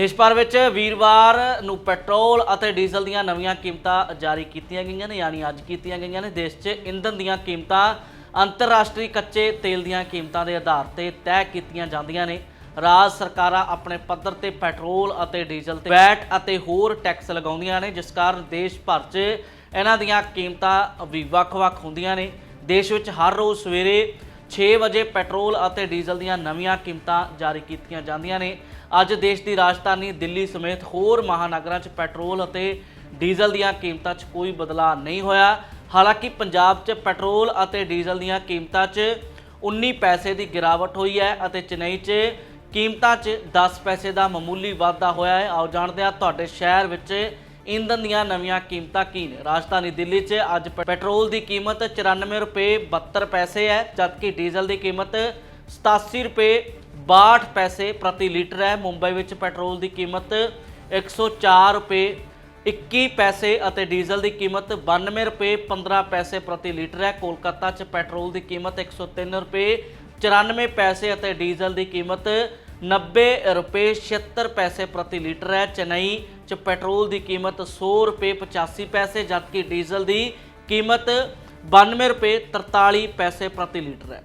ਦੇਸ਼ ਭਰ ਵਿੱਚ ਵੀਰਵਾਰ ਨੂੰ ਪੈਟਰੋਲ ਅਤੇ ਡੀਜ਼ਲ ਦੀਆਂ ਨਵੀਆਂ ਕੀਮਤਾਂ ਜਾਰੀ ਕੀਤੀਆਂ ਗਈਆਂ ਨੇ, ਯਾਨੀ ਅੱਜ ਕੀਤੀਆਂ ਗਈਆਂ ਨੇ। ਦੇਸ਼ 'ਚ ਇੰਧਨ ਦੀਆਂ ਕੀਮਤਾਂ ਅੰਤਰਰਾਸ਼ਟਰੀ ਕੱਚੇ ਤੇਲ ਦੀਆਂ ਕੀਮਤਾਂ ਦੇ ਆਧਾਰ ਤੇ ਤੈਅ ਕੀਤੀਆਂ ਜਾਂਦੀਆਂ ਨੇ। ਰਾਜ ਸਰਕਾਰਾਂ ਆਪਣੇ ਪੱਧਰ ਤੇ ਪੈਟਰੋਲ ਅਤੇ ਡੀਜ਼ਲ ਤੇ ਵੈਟ ਅਤੇ ਹੋਰ ਟੈਕਸ ਲਗਾਉਂਦੀਆਂ ਨੇ, ਜਿਸ ਕਾਰਨ ਦੇਸ਼ ਭਰ 'ਚ ਇਹਨਾਂ ਦੀਆਂ ਕੀਮਤਾਂ ਵੀ ਵੱਖ-ਵੱਖ ਹੁੰਦੀਆਂ ਨੇ। ਦੇਸ਼ ਵਿੱਚ ਹਰ ਰੋਜ਼ ਸਵੇਰੇ 6 ਵਜੇ ਪੈਟਰੋਲ ਅਤੇ ਡੀਜ਼ਲ ਦੀਆਂ ਨਵੀਆਂ ਕੀਮਤਾਂ ਜਾਰੀ ਕੀਤੀਆਂ ਜਾਂਦੀਆਂ ਨੇ। ਅੱਜ ਦੇਸ਼ ਦੀ ਰਾਜਧਾਨੀ ਦਿੱਲੀ ਸਮੇਤ ਹੋਰ ਮਹਾਨਗਰਾਂ 'ਚ ਪੈਟਰੋਲ ਅਤੇ ਡੀਜ਼ਲ ਦੀਆਂ ਕੀਮਤਾਂ 'ਚ ਕੋਈ ਬਦਲਾਅ ਨਹੀਂ ਹੋਇਆ। ਹਾਲਾਂਕਿ ਪੰਜਾਬ 'ਚ ਪੈਟਰੋਲ ਅਤੇ ਡੀਜ਼ਲ ਦੀਆਂ ਕੀਮਤਾਂ 'ਚ 19 ਪੈਸੇ ਦੀ ਗਿਰਾਵਟ ਹੋਈ ਹੈ ਅਤੇ ਚੇਨਈ 'ਚ ਕੀਮਤਾਂ 'ਚ 10 ਪੈਸੇ ਦਾ ਮਾਮੂਲੀ ਵਾਧਾ ਹੋਇਆ ਹੈ। ਆਓ ਜਾਣਦੇ ਹਾਂ ਤੁਹਾਡੇ ਸ਼ਹਿਰ ਵਿੱਚ ਇੰਧਨ ਦੀਆਂ ਨਵੀਆਂ ਕੀਮਤਾਂ ਕੀ ਨੇ? ਰਾਜਧਾਨੀ ਦਿੱਲੀ 'ਚ ਅੱਜ ਪ- ਪੈਟਰੋਲ ਦੀ ਕੀਮਤ 94 ਰੁਪਏ 72 ਪੈਸੇ ਹੈ, ਜਦਕਿ ਡੀਜ਼ਲ ਦੀ ਕੀਮਤ 87 ਰੁਪਏ 62 ਪੈਸੇ ਪ੍ਰਤੀ ਲੀਟਰ ਹੈ। ਮੁੰਬਈ ਵਿੱਚ ਪੈਟਰੋਲ ਦੀ ਕੀਮਤ 104 ਰੁਪਏ 21 ਪੈਸੇ ਅਤੇ ਡੀਜ਼ਲ ਦੀ ਕੀਮਤ 92 ਰੁਪਏ 15 ਪੈਸੇ ਪ੍ਰਤੀ ਲੀਟਰ ਹੈ। ਕੋਲਕਾਤਾ 'ਚ ਪੈਟਰੋਲ ਦੀ ਕੀਮਤ 103 ਰੁਪਏ 94 ਪੈਸੇ ਅਤੇ ਡੀਜ਼ਲ ਦੀ ਕੀਮਤ 90 ਰੁਪਏ 76 ਪੈਸੇ ਪ੍ਰਤੀ ਲੀਟਰ ਹੈ। ਚੇਨਈ 'ਚ ਪੈਟਰੋਲ ਦੀ ਕੀਮਤ 100 ਰੁਪਏ 85 ਪੈਸੇ, ਜਦਕਿ ਡੀਜ਼ਲ ਦੀ ਕੀਮਤ 92 ਰੁਪਏ 43 ਪੈਸੇ ਪ੍ਰਤੀ ਲੀਟਰ ਹੈ।